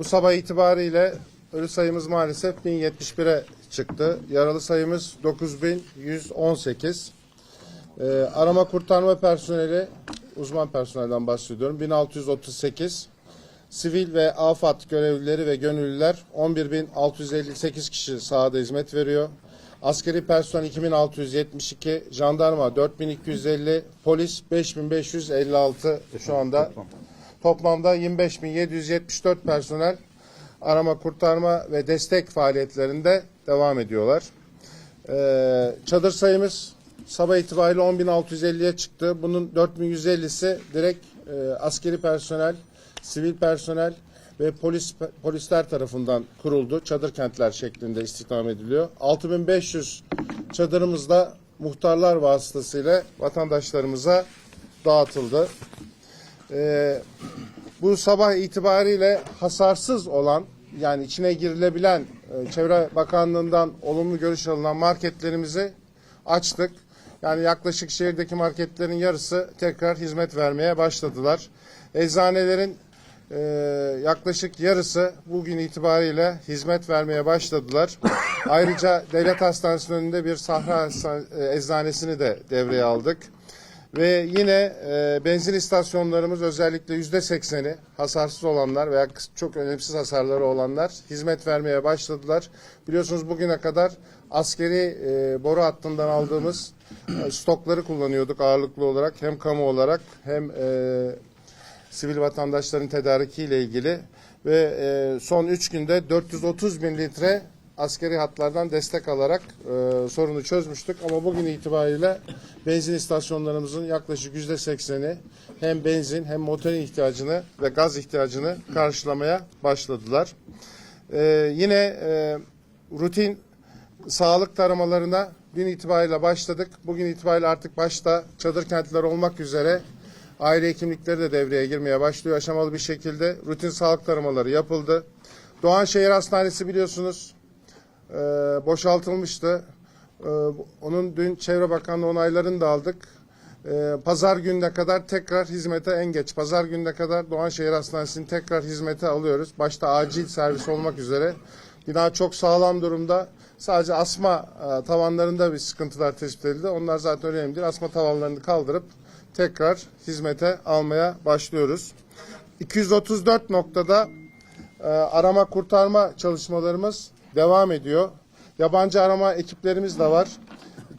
bu sabah itibariyle ölü sayımız maalesef 1071'e çıktı. Yaralı sayımız 9118. Ee, arama kurtarma personeli, uzman personelden bahsediyorum, 1638. Sivil ve afat görevlileri ve gönüllüler 11.658 kişi sahada hizmet veriyor. Askeri personel 2672, jandarma 4250, polis 5556 şu anda. Toplamda 25.774 personel arama kurtarma ve destek faaliyetlerinde devam ediyorlar. Ee, çadır sayımız sabah itibariyle 10.650'ye çıktı. Bunun 4.150'si direkt e, askeri personel, sivil personel ve polis polisler tarafından kuruldu. Çadır kentler şeklinde istihdam ediliyor. 6500 çadırımız da muhtarlar vasıtasıyla vatandaşlarımıza dağıtıldı. Ee, bu sabah itibariyle hasarsız olan yani içine girilebilen e, Çevre Bakanlığı'ndan olumlu görüş alınan marketlerimizi açtık. Yani yaklaşık şehirdeki marketlerin yarısı tekrar hizmet vermeye başladılar. Eczanelerin e, yaklaşık yarısı bugün itibariyle hizmet vermeye başladılar. Ayrıca devlet hastanesinin önünde bir sahra e, eczanesini de devreye aldık. Ve yine e, benzin istasyonlarımız özellikle yüzde sekseni hasarsız olanlar veya çok önemsiz hasarları olanlar hizmet vermeye başladılar. Biliyorsunuz bugüne kadar askeri e, boru hattından aldığımız e, stokları kullanıyorduk ağırlıklı olarak hem kamu olarak hem e, sivil vatandaşların tedarikiyle ilgili ve e, son 3 günde 430 bin litre askeri hatlardan destek alarak e, sorunu çözmüştük. Ama bugün itibariyle benzin istasyonlarımızın yaklaşık yüzde sekseni hem benzin hem motorin ihtiyacını ve gaz ihtiyacını karşılamaya başladılar. E, yine e, rutin sağlık taramalarına dün itibariyle başladık. Bugün itibariyle artık başta çadır kentler olmak üzere aile hekimlikleri de devreye girmeye başlıyor. Aşamalı bir şekilde rutin sağlık taramaları yapıldı. Doğanşehir Hastanesi biliyorsunuz e, boşaltılmıştı. E, onun dün Çevre Bakanlığı onaylarını da aldık. E, pazar gününe kadar tekrar hizmete en geç. Pazar gününe kadar Doğanşehir Hastanesi'ni tekrar hizmete alıyoruz. Başta acil servis olmak üzere. Bina çok sağlam durumda. Sadece asma e, tavanlarında bir sıkıntılar tespit edildi. Onlar zaten önemli değil. Asma tavanlarını kaldırıp tekrar hizmete almaya başlıyoruz. 234 noktada e, arama kurtarma çalışmalarımız devam ediyor. Yabancı arama ekiplerimiz de var.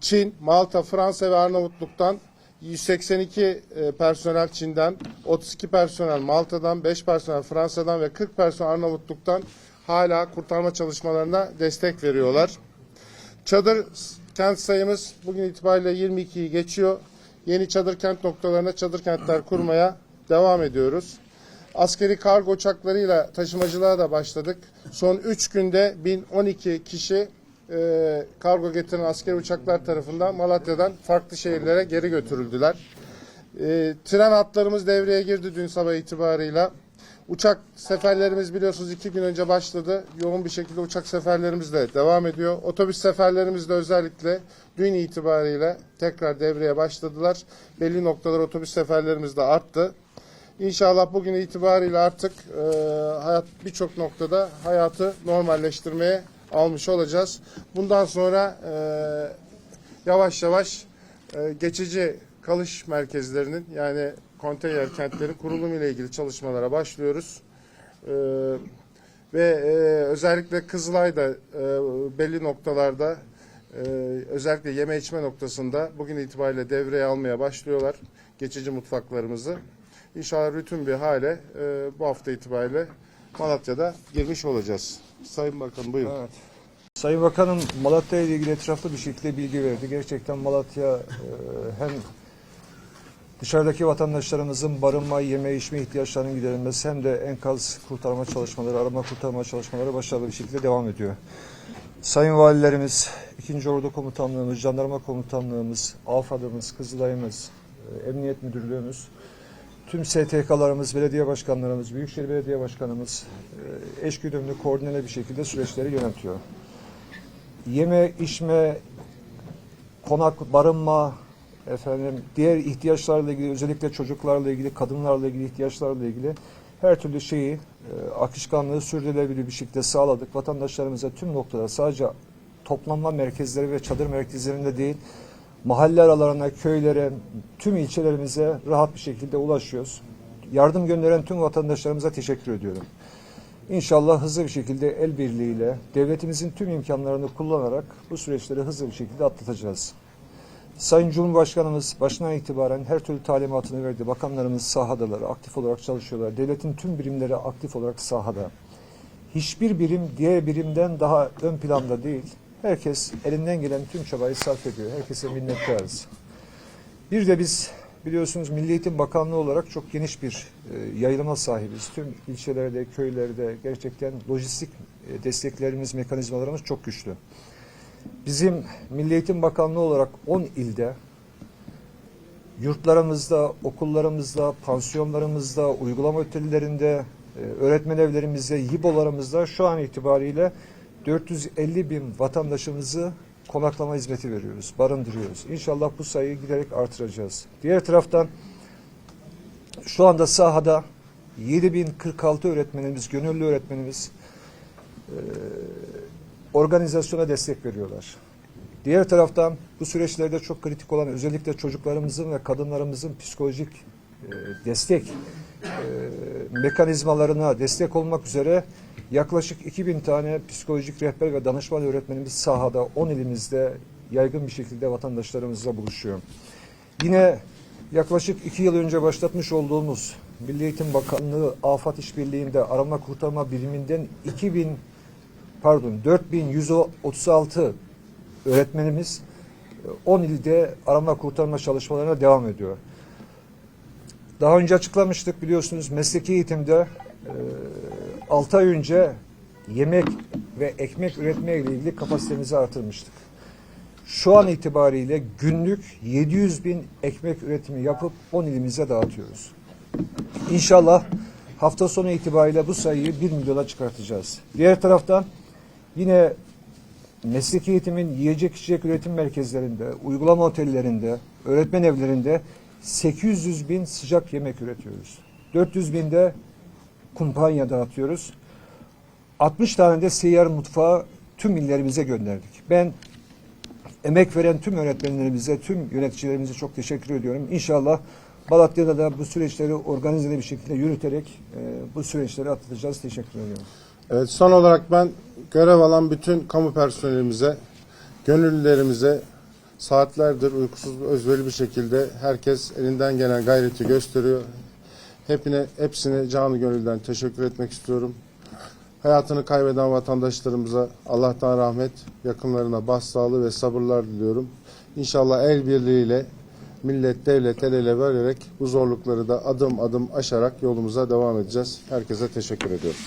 Çin, Malta, Fransa ve Arnavutluk'tan 182 e, personel Çin'den, 32 personel Malta'dan, 5 personel Fransa'dan ve 40 personel Arnavutluk'tan hala kurtarma çalışmalarına destek veriyorlar. Çadır kent sayımız bugün itibariyle 22'yi geçiyor. Yeni çadır kent noktalarına çadır kentler kurmaya devam ediyoruz. Askeri kargo uçaklarıyla taşımacılığa da başladık. Son 3 günde 1012 kişi e, kargo getiren askeri uçaklar tarafından Malatya'dan farklı şehirlere geri götürüldüler. E, tren hatlarımız devreye girdi dün sabah itibarıyla. Uçak seferlerimiz biliyorsunuz iki gün önce başladı. Yoğun bir şekilde uçak seferlerimiz de devam ediyor. Otobüs seferlerimiz de özellikle dün itibariyle tekrar devreye başladılar. Belli noktalar otobüs seferlerimiz de arttı. İnşallah bugün itibariyle artık e, hayat birçok noktada hayatı normalleştirmeye almış olacağız. Bundan sonra e, yavaş yavaş e, geçici kalış merkezlerinin yani konteyner kentlerin kurulumu ile ilgili çalışmalara başlıyoruz. E, ve e, özellikle Kızılay'da e, belli noktalarda e, özellikle yeme içme noktasında bugün itibariyle devreye almaya başlıyorlar geçici mutfaklarımızı. İnşallah bütün bir hale e, bu hafta itibariyle Malatya'da girmiş olacağız. Sayın Bakan buyurun. Evet. Sayın Bakanım Malatya ile ilgili etraflı bir şekilde bilgi verdi. Gerçekten Malatya e, hem dışarıdaki vatandaşlarımızın barınma, yeme, içme ihtiyaçlarının giderilmesi hem de enkaz kurtarma çalışmaları, arama kurtarma çalışmaları başarılı bir şekilde devam ediyor. Sayın Valilerimiz, 2. Ordu Komutanlığımız, Jandarma Komutanlığımız, AFAD'ımız, Kızılay'ımız, e, Emniyet Müdürlüğümüz, tüm STK'larımız, belediye başkanlarımız, Büyükşehir Belediye Başkanımız e, eşgüdümlü, koordineli bir şekilde süreçleri yönetiyor. Yeme, içme, konak, barınma, efendim diğer ihtiyaçlarla ilgili özellikle çocuklarla ilgili, kadınlarla ilgili ihtiyaçlarla ilgili her türlü şeyi, e, akışkanlığı sürdürülebilir bir şekilde sağladık. Vatandaşlarımıza tüm noktada sadece toplanma merkezleri ve çadır merkezlerinde değil, mahalle aralarına, köylere, tüm ilçelerimize rahat bir şekilde ulaşıyoruz. Yardım gönderen tüm vatandaşlarımıza teşekkür ediyorum. İnşallah hızlı bir şekilde el birliğiyle devletimizin tüm imkanlarını kullanarak bu süreçleri hızlı bir şekilde atlatacağız. Sayın Cumhurbaşkanımız başından itibaren her türlü talimatını verdi. Bakanlarımız sahadalar, aktif olarak çalışıyorlar. Devletin tüm birimleri aktif olarak sahada. Hiçbir birim diğer birimden daha ön planda değil. Herkes elinden gelen tüm çabayı sarf ediyor. Herkese minnettarız. Bir de biz biliyorsunuz Milli Eğitim Bakanlığı olarak çok geniş bir e, yayılıma sahibiz. Tüm ilçelerde, köylerde gerçekten lojistik e, desteklerimiz, mekanizmalarımız çok güçlü. Bizim Milli Eğitim Bakanlığı olarak 10 ilde yurtlarımızda, okullarımızda, pansiyonlarımızda, uygulama otellerinde, e, öğretmen evlerimizde, YİBO'larımızda şu an itibariyle 450 bin vatandaşımızı konaklama hizmeti veriyoruz, barındırıyoruz. İnşallah bu sayıyı giderek artıracağız. Diğer taraftan şu anda sahada 7046 öğretmenimiz, gönüllü öğretmenimiz e, organizasyona destek veriyorlar. Diğer taraftan bu süreçlerde çok kritik olan özellikle çocuklarımızın ve kadınlarımızın psikolojik e, destek e, mekanizmalarına destek olmak üzere yaklaşık 2000 tane psikolojik rehber ve danışman öğretmenimiz sahada 10 ilimizde yaygın bir şekilde vatandaşlarımızla buluşuyor. Yine yaklaşık 2 yıl önce başlatmış olduğumuz Milli Eğitim Bakanlığı Afat İşbirliği'nde arama kurtarma biriminden 2000 pardon 4136 öğretmenimiz e, 10 ilde arama kurtarma çalışmalarına devam ediyor. Daha önce açıklamıştık biliyorsunuz mesleki eğitimde e, 6 ay önce yemek ve ekmek üretmeye ilgili kapasitemizi artırmıştık. Şu an itibariyle günlük 700 bin ekmek üretimi yapıp 10 ilimize dağıtıyoruz. İnşallah hafta sonu itibariyle bu sayıyı 1 milyona çıkartacağız. Diğer taraftan yine mesleki eğitimin yiyecek içecek üretim merkezlerinde, uygulama otellerinde, öğretmen evlerinde 800 bin sıcak yemek üretiyoruz. 400 bin de kumpanya dağıtıyoruz. 60 tane de seyyar mutfağı tüm illerimize gönderdik. Ben emek veren tüm öğretmenlerimize, tüm yöneticilerimize çok teşekkür ediyorum. İnşallah Malatya'da da bu süreçleri organize bir şekilde yürüterek e, bu süreçleri atlatacağız. Teşekkür ediyorum. Evet, son olarak ben görev alan bütün kamu personelimize, gönüllülerimize saatlerdir uykusuz ve özveri bir şekilde herkes elinden gelen gayreti gösteriyor. Hepine, hepsine canı gönülden teşekkür etmek istiyorum. Hayatını kaybeden vatandaşlarımıza Allah'tan rahmet, yakınlarına başsağlığı ve sabırlar diliyorum. İnşallah el birliğiyle millet, devlet el ele vererek bu zorlukları da adım adım aşarak yolumuza devam edeceğiz. Herkese teşekkür ediyorum.